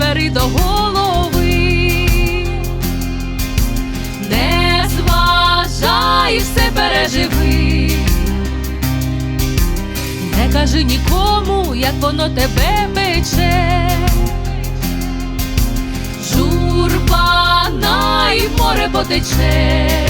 бери до голови, не зважай, все переживи, не кажи нікому, як воно тебе пече. Журба най море потече,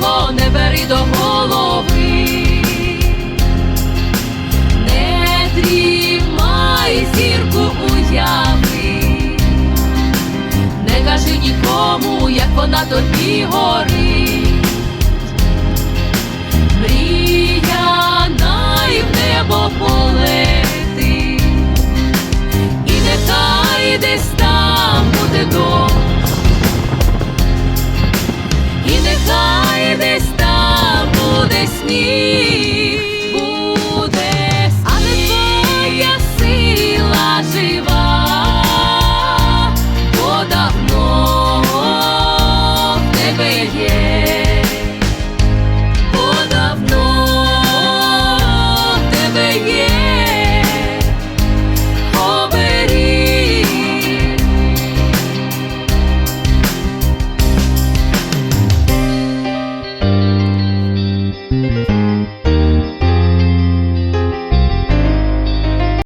його не бери до голови, не дрімай зірку уяви, не кажи нікому, як вона тобі горить. see